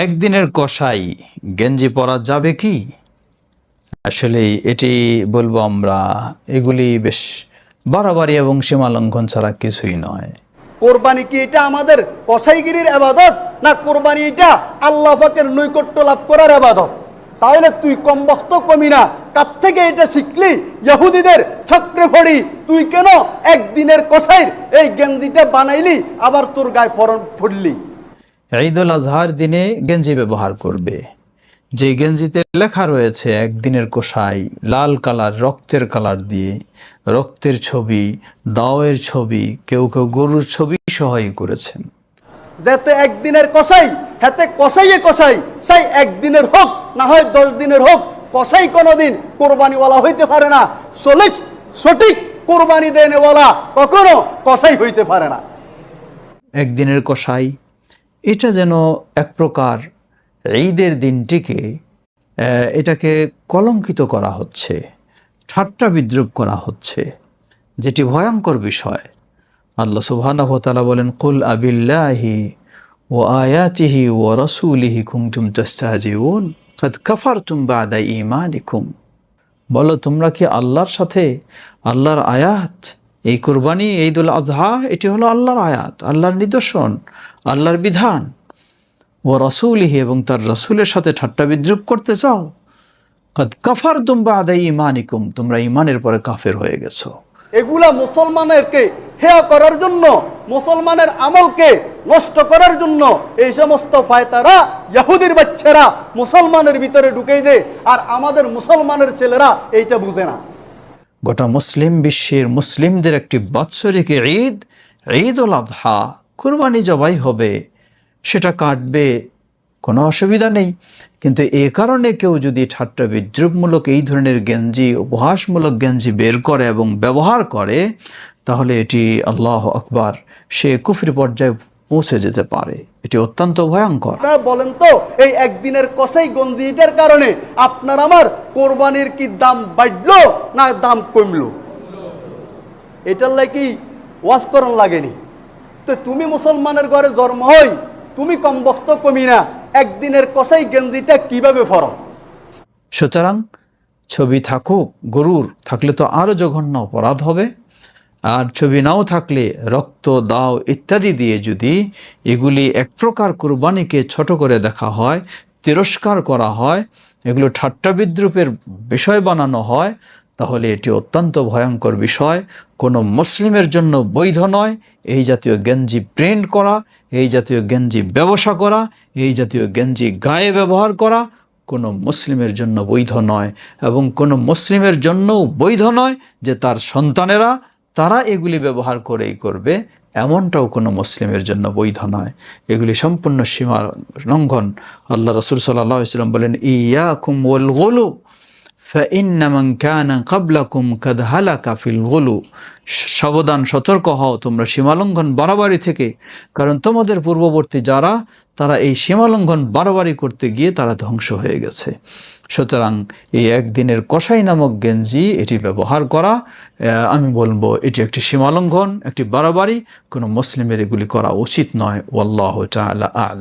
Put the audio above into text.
একদিনের কষাই গেঞ্জি পরা যাবে কি? আসলে এটি বলব আমরা, এগুলি বেশ বাড়াবাড়ি এবং সীমালঙ্ঘন ছাড়া কিছুই নয়। কোরবানি কি এটা আমাদের কসাইগিরির আবাদত, না কোরবানি এটা আল্লাহ পাকের নৈকট্য লাভ করার আবাদত? তাহলে তুই কম বক্ত কমি না, কার থেকে এটা শিখলি? ইহুদিদের ছক্রে ফড়ি, তুই কেন একদিনের কসাইর এই গেঞ্জিটা বানাইলি, আবার তোর গায়ে ফরন ফুটলি ঈদুল আজহার দিনে গেঞ্জি ব্যবহার করবে। যে গেঞ্জিতে লেখা রয়েছে একদিনের কোষাই লাল কালার রক্তের কালার দিয়ে রক্তের ছবি দাওয়ের ছবি কেউ কেউ গরুর ছবি সহায় করেছেন। যাতে একদিনের কসাই হাতে কসাইয়ে কষাই সেই একদিনের হোক না হয় দশ দিনের হোক কসাই কোনোদিন কোরবানিওয়ালা হইতে পারে না। চল্লিশ সঠিক কোরবানি দেনেওয়ালা কখনো কসাই হইতে পারে না। একদিনের কষাই এটা যেন এক প্রকার ঈদের দিনটিকে এটাকে কলঙ্কিত করা হচ্ছে, ঠাট্টা বিদ্রুপ করা হচ্ছে, যেটি ভয়ঙ্কর বিষয়। আল্লাহ সুবহানাহু ওয়া বলেন, কুল আবিল্লাহি ও আয়াতিহি ও রসুলিহি কুমতুম তাস্তাহজিউন, কাদ কাফারতুম বাদা ঈমানিকুম। বলো, তোমরা কি আল্লাহর সাথে, আল্লাহর আয়াত এই কুরবানি, ঈদুল আজহা এটি হলো আল্লাহর আয়াত, আল্লাহর নিদর্শন, আল্লাহর বিধান। ও রসুলিহি, এবং তার রসুলের সাথে ঠাট্টা বিদ্রুপ করতে চাও। কাদ কাফার তুম্বা আদাই ইমানিকুম তোমরা ইমানের পরে কাফের হয়ে গেছো। এগুলা মুসলমানেরকে হেয়া করার জন্য, মুসলমানের আমলকে নষ্ট করার জন্য এই সমস্ত ফায়তারা, ইয়াহুদির বাচ্চারা মুসলমানের ভিতরে ঢুকেই দেয়, আর আমাদের মুসলমানের ছেলেরা এইটা বুঝে না। গোটা মুসলিম বিশ্বের মুসলিমদের একটি বাৎসরিক ঈদ ঈদ উল আজহা কোরবানি জবাই হবে। সেটা কাটবে, কোনো অসুবিধা নেই। কিন্তু এ কারণে কেউ যদি ঠাট্টা বিদ্রুপমূলক এই ধরনের গেঞ্জি, উপহাসমূলক গেঞ্জি বের করে এবং ব্যবহার করে, তাহলে এটি আল্লাহ আকবার, সে কুফরি পর্যায়ে পৌঁছে যেতে পারে। এটি অত্যন্ত ভয়ঙ্কর। বলেন তো এই একদিনের কষাই গঞ্জিটার কারণে আপনার আমার কোরবানির কি দাম বাড়লো না দাম কমলো? এটার লাগি ওয়াজ করণ লাগেনি। তো তুমি মুসলমানের ঘরে জন্ম হই তুমি কম বক্ত কমি না একদিনের কষাই গেঞ্জিটা কীভাবে ফর? সুতরাং ছবি থাকুক গরুর থাকলে তো আরও জঘন্য অপরাধ হবে। আর ছবি নাও থাকলে রক্ত, দাও ইত্যাদি দিয়ে যদি এগুলি এক প্রকার কুরবানিকে ছোট করে দেখা হয়, তিরস্কার করা হয়, এগুলো ঠাট্টা বিদ্রুপের বিষয় বানানো হয়, তাহলে এটি অত্যন্ত ভয়ঙ্কর বিষয়। কোনো মুসলিমের জন্য বৈধ নয়, এই জাতীয় গেঞ্জি প্রিন্ট করা, এই জাতীয় গেঞ্জি ব্যবসা করা, এই জাতীয় গেঞ্জি গায়ে ব্যবহার করা কোনো মুসলিমের জন্য বৈধ নয়। এবং কোনো মুসলিমের জন্যও বৈধ নয় যে তার সন্তানেরা তারা এগুলি ব্যবহার করেই করবে, এমনটাও কোনো মুসলিমের জন্য বৈধ নয়। এগুলি সম্পূর্ণ সীমা লঙ্ঘন আল্লাহ রসুল সাল্লাহ ইসলাম বলেন ইয়া কুম ওল গোলু। ফিন্নামান কানা কাবলাকুম কাদ হালাকা গুলু সাবধান, সতর্ক হও তোমরা সীমালঙ্ঘন বারাবারি থেকে। কারণ তোমাদের পূর্ববর্তী যারা, তারা এই সীমালঙ্ঘন বারাবারি করতে গিয়ে তারা ধ্বংস হয়ে গেছে। সুতরাং এই একদিনের কষাই নামক গেঞ্জি এটি ব্যবহার করা আমি বলব এটি একটি সীমালঙ্ঘন, একটি বারাবারি কোনো মুসলিমের এগুলি করা উচিত নয়। ওল্লাহ আল্লাহ আলা